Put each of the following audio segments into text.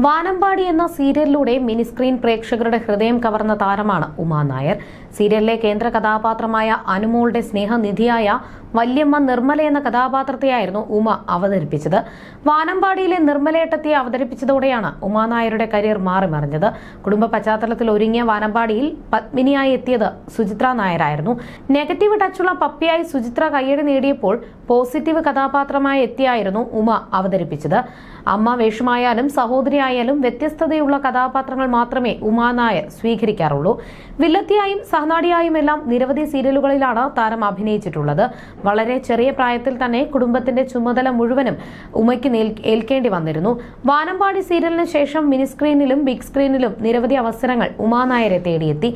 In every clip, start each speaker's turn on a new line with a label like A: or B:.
A: വാനമ്പാടി എന്ന സീരിയലിലൂടെ mini screen പ്രേക്ഷകരുടെ ഹൃദയം കവർന്ന താരമാണ് ഉമാ നായർ. സീരിയലിലെ കേന്ദ്ര കഥാപാത്രമായ അനുമോളുടെ സ്നേഹനിധിയായ വല്യമ്മ നിർമ്മല എന്ന കഥാപാത്രത്തെയായിരുന്നു ഉമ അവതരിപ്പിച്ചത്. വാനമ്പാടിയിലെ നിർമ്മലയേട്ടത്തെ അവതരിപ്പിച്ചതോടെയാണ് ഉമാ നായരുടെ കരിയർ മാറിമറിഞ്ഞത്. കുടുംബ പശ്ചാത്തലത്തിൽ ഒരുങ്ങിയ വാനമ്പാടിയിൽ പത്മിനിയായി എത്തിയത് സുചിത്ര നായരായിരുന്നു. നെഗറ്റീവ് ടച്ചുള്ള പപ്പിയായി സുചിത്ര കയ്യടി നേടിയപ്പോൾ പോസിറ്റീവ് കഥാപാത്രമായി എത്തിയായിരുന്നു ഉമ അവതരിപ്പിച്ചത്. അമ്മ വേഷമായാലും സഹോദരിയായാലും വ്യത്യസ്തതയുള്ള കഥാപാത്രങ്ങൾ മാത്രമേ ഉമാനായർ സ്വീകരിക്കാറുള്ളൂ. വില്ലത്തിയായും സഹനാടിയായും എല്ലാം നിരവധി സീരിയലുകളിലാണ് താരം അഭിനയിച്ചിട്ടുള്ളത്. വളരെ ചെറിയ പ്രായത്തിൽ തന്നെ കുടുംബത്തിന്റെ ചുമതല മുഴുവനും ഉമയ്ക്ക് ഏൽക്കേണ്ടി വന്നിരുന്നു. വാനമ്പാടി സീരിയലിന് ശേഷം മിനിസ്ക്രീനിലും ബിഗ് സ്ക്രീനിലും നിരവധി അവസരങ്ങൾ ഉമാനായരെ തേടിയെത്തി.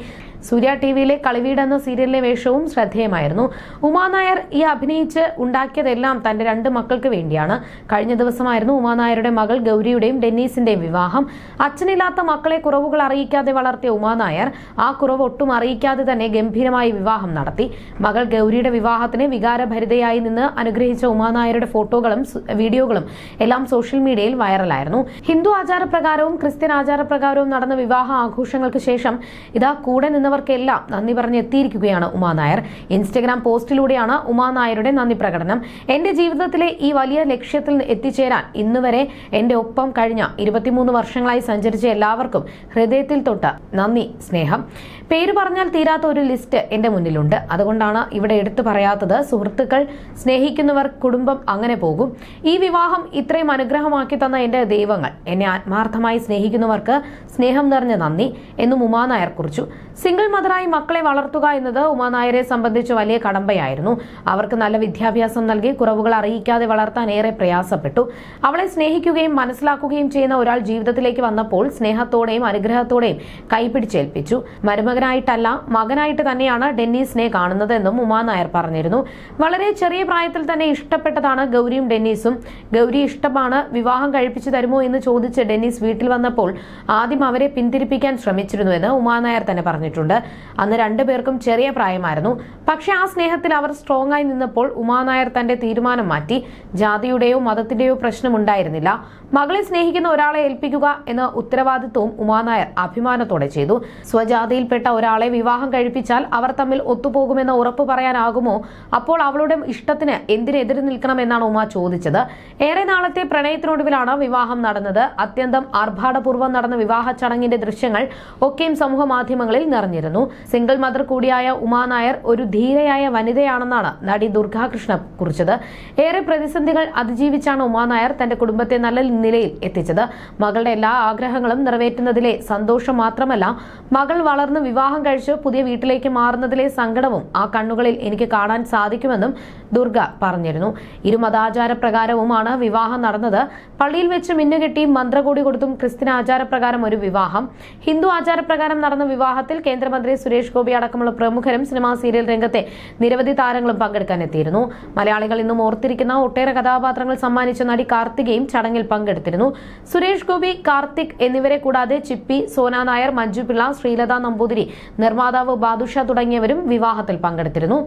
A: സൂര്യ ടി വിയിലെ കളിവീട് എന്ന സീരിയലിലെ വേഷവും ശ്രദ്ധേയമായിരുന്നു. ഉമാനായർ ഈ അഭിനയിച്ച് ഉണ്ടാക്കിയതെല്ലാം തന്റെ രണ്ട് മക്കൾക്ക് വേണ്ടിയാണ്. കഴിഞ്ഞ ദിവസമായിരുന്നു ഉമാനായരുടെ മകൾ ഗൗരിയുടെയും ഡെന്നീസിന്റെയും വിവാഹം. അച്ഛനില്ലാത്ത മക്കളെ കുറവുകൾ അറിയിക്കാതെ വളർത്തിയ ഉമാനായർ ആ കുറവ് ഒട്ടും അറിയിക്കാതെ തന്നെ ഗംഭീരമായി വിവാഹം നടത്തി. മകൾ ഗൗരിയുടെ വിവാഹത്തിന് വികാരഭരിതയായി നിന്ന് അനുഗ്രഹിച്ച ഉമാനായരുടെ ഫോട്ടോകളും വീഡിയോകളും എല്ലാം സോഷ്യൽ മീഡിയയിൽ വൈറലായിരുന്നു. ഹിന്ദു ആചാരപ്രകാരവും ക്രിസ്ത്യൻ ആചാരപ്രകാരവും നടന്ന വിവാഹ ആഘോഷങ്ങൾക്ക് ശേഷം ഇതാ കൂടെ നിന്നവർക്കെല്ലാം നന്ദി പറഞ്ഞ് എത്തിയിരിക്കുകയാണ് ഉമാ നായർ. ഇൻസ്റ്റഗ്രാം പോസ്റ്റിലൂടെയാണ് ഉമാ നായരുടെ നന്ദി പ്രകടനം. എന്റെ ജീവിതത്തിലെ ഈ വലിയ ലക്ഷ്യത്തിൽ എത്തിച്ചേരാൻ ഇന്നുവരെ എന്റെ ഒപ്പം കഴിഞ്ഞ ഇരുപത്തിമൂന്ന് വർഷങ്ങളായി സഞ്ചരിച്ച എല്ലാവർക്കും ഹൃദയത്തിൽ തൊട്ട് നന്ദി സ്നേഹം. പേര് പറഞ്ഞാൽ തീരാത്ത ഒരു ലിസ്റ്റ് എന്റെ മുന്നിലുണ്ട്. അതുകൊണ്ടാണ് ഇവിടെ എടുത്തു പറയാത്തത് സുഹൃത്തുക്കൾ സ്നേഹിക്കുന്നവർ കുടുംബം അങ്ങനെ പോകും. ഈ വിവാഹം ഇത്രയും അനുഗ്രഹമാക്കി തന്ന എന്റെ ദൈവങ്ങൾ. എന്നെ ആത്മാർത്ഥമായി സ്നേഹിക്കുന്നവർക്ക് സ്നേഹം നിറഞ്ഞ നന്ദി എന്നും ഉമാനായർ കുറിച്ചു. സിംഗിൾ മദറായി മക്കളെ വളർത്തുക എന്നത് ഉമാ നായരെ സംബന്ധിച്ച് വലിയ കടമ്പയായിരുന്നു. അവർക്ക് നല്ല വിദ്യാഭ്യാസം നൽകി കുറവുകൾ അറിയിക്കാതെ വളർത്താൻ ഏറെ പ്രയാസപ്പെട്ടു. അവളെ സ്നേഹിക്കുകയും മനസ്സിലാക്കുകയും ചെയ്യുന്ന ഒരാൾ ജീവിതത്തിലേക്ക് വന്നപ്പോൾ സ്നേഹത്തോടെയും അനുഗ്രഹത്തോടെയും കൈപിടിച്ചേൽപ്പിച്ചു. മരുമകനായിട്ടല്ല മകനായിട്ട് തന്നെയാണ് ഡെന്നീസിനെ കാണുന്നതെന്നും ഉമാ നായർ പറഞ്ഞിരുന്നു. വളരെ ചെറിയ പ്രായത്തിൽ തന്നെ ഇഷ്ടപ്പെട്ടതാണ് ഗൗരിയും ഡെന്നീസും. ഗൗരി ഇഷ്ടമാണ് വിവാഹം കഴിപ്പിച്ചു തരുമോ എന്ന് ചോദിച്ച് ഡെന്നീസ് വീട്ടിൽ വന്നപ്പോൾ ആദ്യം അവരെ പിന്തിരിപ്പിക്കാൻ ശ്രമിച്ചിരുന്നുവെന്ന് ഉമാ നായർ തന്നെ പറഞ്ഞിട്ടുണ്ട്. അന്ന് രണ്ടുപേർക്കും ചെറിയ പ്രായമായിരുന്നു. പക്ഷെ ആ സ്നേഹത്തിൽ അവർ സ്ട്രോങ് ആയി നിന്നപ്പോൾ ഉമാ നായർ തന്റെ തീരുമാനം മാറ്റി. ജാതിയുടെയോ മതത്തിന്റെയോ പ്രശ്നമുണ്ടായിരുന്നില്ല. മകളെ സ്നേഹിക്കുന്ന ഒരാളെ ഏൽപ്പിക്കുക എന്ന ഉത്തരവാദിത്വവും ഉമാ നായർ അഭിമാനത്തോടെ ചെയ്തു. സ്വജാതിയിൽപ്പെട്ട ഒരാളെ വിവാഹം കഴിപ്പിച്ചാൽ അവർ തമ്മിൽ ഒത്തുപോകുമെന്ന് ഉറപ്പ് പറയാനാകുമോ? അപ്പോൾ അവളുടെ ഇഷ്ടത്തിന് എന്തിനെതിരെ നിൽക്കണമെന്നാണ് ഉമ ചോദിച്ചത്. ഏറെ നാളത്തെ പ്രണയത്തിനൊടുവിലാണ് വിവാഹം നടന്നത്. അത്യന്തം ആർഭാടപൂർവം നടന്ന വിവാഹ ചടങ്ങിന്റെ ദൃശ്യങ്ങൾ ഒക്കെയും സമൂഹ മാധ്യമങ്ങളിൽ നിറഞ്ഞിരുന്നു സിംഗിൾ മദർ കൂടിയായ ഉമാ നായർ ഒരു ധീരയായ വനിതയാണെന്നാണ് നടി ദുർഗാകൃഷ്ണ കുറിച്ചത്. ഏറെ പ്രതിസന്ധികൾ അതിജീവിച്ചാണ് ഉമാ നായർ തന്റെ കുടുംബത്തെ നല്ല നിലയിൽ എത്തിച്ചത്. മകളുടെ എല്ലാ ആഗ്രഹങ്ങളും നിറവേറ്റുന്നതിലെ സന്തോഷം മാത്രമല്ല മകൾ വളർന്ന് വിവാഹം കഴിച്ച് പുതിയ വീട്ടിലേക്ക് മാറുന്നതിലെ സങ്കടവും ആ കണ്ണുകളിൽ എനിക്ക് കാണാൻ സാധിക്കുമെന്നും ദുർഗ പറഞ്ഞിരുന്നു. ഇരു മതാചാരപ്രകാരവുമാണ് വിവാഹം നടന്നത്. പള്ളിയിൽ വെച്ച് മിന്നുകെട്ടി മന്ത്രകൂടി കൊടുത്തും ക്രിസ്ത്യൻ ആചാരപ്രകാരം ഒരു വിവാഹം. ഹിന്ദു ആചാരപ്രകാരം നടന്ന വിവാഹത്തിൽ കേന്ദ്രമന്ത്രി സുരേഷ് ഗോപി അടക്കമുള്ള പ്രമുഖരും സിനിമാ സീരിയൽ രംഗത്തെ നിരവധി താരങ്ങളും പങ്കെടുക്കാൻ എത്തിയിരുന്നു മലയാളികൾ ഇന്നും ഓർത്തിരിക്കുന്ന ഒട്ടേറെ കഥാപാത്രങ്ങൾ സമ്മാനിച്ച നടി കാർത്തികയും ചടങ്ങിൽ പങ്കെടുത്തിരുന്നു. സുരേഷ് ഗോപി കാർത്തിക് എന്നിവരെ കൂടാതെ ചിപ്പി സോന നായർ മഞ്ജു പിള്ള ശ്രീലത നമ്പൂതിരി നിർമ്മാതാവ് ബാദുഷ തുടങ്ങിയവരും വിവാഹത്തിൽ പങ്കെടുത്തിരുന്നു.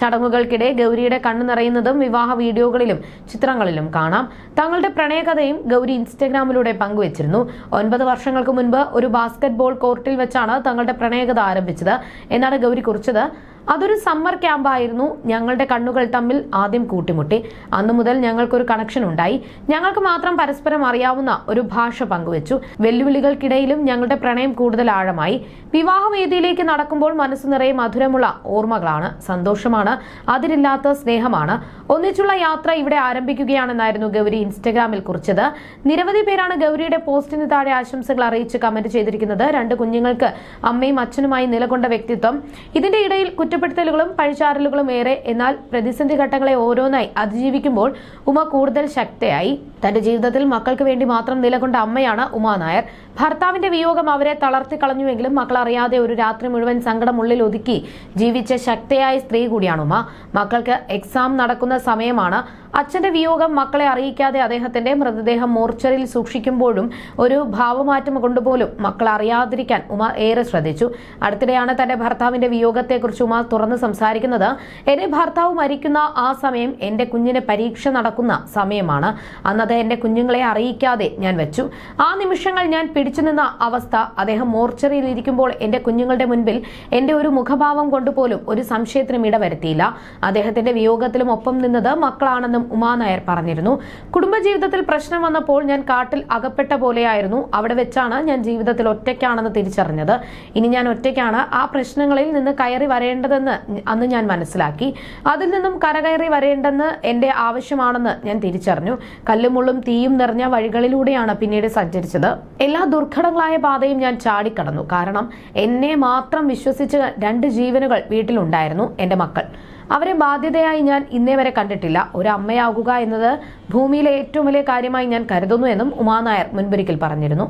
A: ചടങ്ങുകൾക്കിടെ ഗൗരിയുടെ കണ്ണു നിറയുന്നതും വിവാഹ വീഡിയോകളിലും ചിത്രങ്ങളിലും കാണാം. തങ്ങളുടെ പ്രണയകഥയും ഗൗരി ഇൻസ്റ്റഗ്രാമിലൂടെ പങ്കുവച്ചിരുന്നു. ഒൻപത് വർഷങ്ങൾക്ക് മുൻപ് ഒരു ബാസ്കറ്റ്ബോൾ കോർട്ടിൽ വെച്ചാണ് തങ്ങളുടെ പ്രണയകഥ ആരംഭിച്ചത്. എന്നാണ് ഗൗരി കുറിച്ചത്. അതൊരു സമ്മർ ക്യാമ്പായിരുന്നു ഞങ്ങളുടെ കണ്ണുകൾ തമ്മിൽ ആദ്യം കൂട്ടിമുട്ടി. അന്നു മുതൽ ഞങ്ങൾക്കൊരു കണക്ഷൻ ഉണ്ടായി. ഞങ്ങൾക്ക് മാത്രം പരസ്പരം അറിയാവുന്ന ഒരു ഭാഷ പങ്കുവച്ചു. വെല്ലുവിളികൾക്കിടയിലും ഞങ്ങളുടെ പ്രണയം കൂടുതൽ ആഴമായി. വിവാഹവേദിയിലേക്ക് നടക്കുമ്പോൾ മനസ്സ് നിറയെ മധുരമുള്ള ഓർമ്മകളാണ്. സന്തോഷമാണ്. അതിരില്ലാത്ത സ്നേഹമാണ്. ഒന്നിച്ചുള്ള യാത്ര ഇവിടെ ആരംഭിക്കുകയാണെന്നായിരുന്നു ഗൗരി ഇൻസ്റ്റഗ്രാമിൽ കുറിച്ചത്. നിരവധി പേരാണ് ഗൗരിയുടെ പോസ്റ്റിന് താഴെ ആശംസകൾ അറിയിച്ച് കമന്റ് ചെയ്തിരിക്കുന്നത്. രണ്ട് കുഞ്ഞുങ്ങൾക്ക് അമ്മയും അച്ഛനുമായി നിലകൊണ്ട വ്യക്തിത്വം. ഇതിന്റെ ഇടയിൽ കുറ്റപ്പെടുത്തലുകളും പഴിചാറലുകളും ഏറെ. എന്നാൽ പ്രതിസന്ധി ഘട്ടങ്ങളെ ഓരോന്നായി അതിജീവിക്കുമ്പോൾ ഉമ കൂടുതൽ ശക്തയായി. തന്റെ ജീവിതത്തിൽ മക്കൾക്ക് വേണ്ടി മാത്രം നിലകൊണ്ട അമ്മയാണ് ഉമ നായർ. ഭർത്താവിന്റെ വിയോഗം അവരെ തളർത്തി കളഞ്ഞുവെങ്കിലും മക്കൾ അറിയാതെ ഒരു രാത്രി മുഴുവൻ സങ്കടം ഉള്ളിൽ ഒതുക്കി ജീവിച്ച ശക്തയായ സ്ത്രീ കൂടിയാണ് ഉമ. മക്കൾക്ക് എക്സാം നടക്കുന്ന സമയമാണ് അച്ഛന്റെ വിയോഗം മക്കളെ അറിയിക്കാതെ അദ്ദേഹത്തിന്റെ മൃതദേഹം മോർച്ചറിയിൽ സൂക്ഷിക്കുമ്പോഴും ഒരു ഭാവമാറ്റം കൊണ്ടുപോലും മക്കൾ അറിയാതിരിക്കാൻ ഉമ ഏറെ ശ്രദ്ധിച്ചു. അടുത്തിടെയാണ് തന്റെ ഭർത്താവിന്റെ വിയോഗത്തെക്കുറിച്ച് ഉമ തുറന്ന് സംസാരിക്കുന്നത് എന്റെ ഭർത്താവ് മരിക്കുന്ന ആ സമയം എന്റെ കുഞ്ഞിന് പരീക്ഷ നടക്കുന്ന സമയമാണ്. അന്നത് എന്റെ കുഞ്ഞുങ്ങളെ അറിയിക്കാതെ ഞാൻ വെച്ചു. ആ നിമിഷങ്ങൾ ഞാൻ പിടിച്ചു നിന്ന അവസ്ഥ അദ്ദേഹം മോർച്ചറിയിൽ ഇരിക്കുമ്പോൾ എന്റെ കുഞ്ഞുങ്ങളുടെ മുൻപിൽ എന്റെ ഒരു മുഖഭാവം കൊണ്ടുപോലും ഒരു സംശയത്തിനും ഇടവരുത്തിയില്ല. അദ്ദേഹത്തിന്റെ വിയോഗത്തിലും ഒപ്പം നിന്നത് മക്കളാണെന്നും ഉമാ നായർ പറഞ്ഞിരുന്നു. കുടുംബജീവിതത്തിൽ പ്രശ്നം വന്നപ്പോൾ ഞാൻ കാട്ടിൽ അകപ്പെട്ട പോലെയായിരുന്നു. അവിടെ വെച്ചാണ് ഞാൻ ജീവിതത്തിൽ ഒറ്റയ്ക്കാണെന്ന് തിരിച്ചറിഞ്ഞത്. ഇനി ഞാൻ ഒറ്റയ്ക്കാണ്. ആ പ്രശ്നങ്ങളിൽ നിന്ന് കയറി വരേണ്ടതെന്ന് അന്ന് ഞാൻ മനസ്സിലാക്കി. അതിൽ നിന്നും കരകയറി വരേണ്ടെന്ന് എന്റെ ആവശ്യമാണെന്ന് ഞാൻ തിരിച്ചറിഞ്ഞു. കല്ലുമുള്ളും തീയും നിറഞ്ഞ വഴികളിലൂടെയാണ് പിന്നീട് സഞ്ചരിച്ചത്. എല്ലാ ദുർഘടങ്ങളായ പാതയും ഞാൻ ചാടിക്കടന്നു. കാരണം എന്നെ മാത്രം വിശ്വസിച്ച് രണ്ട് ജീവനുകൾ വീട്ടിലുണ്ടായിരുന്നു എന്റെ മക്കൾ. അവരെ ബാധ്യതയായി ഞാൻ ഇന്നേ വരെ കണ്ടിട്ടില്ല. ഒരു അമ്മയാകുക എന്നത് ഭൂമിയിലെ ഏറ്റവും വലിയ കാര്യമായി ഞാൻ കരുതുന്നു എന്നും ഉമാനായർ മുൻപൊരിക്കൽ പറഞ്ഞിരുന്നു.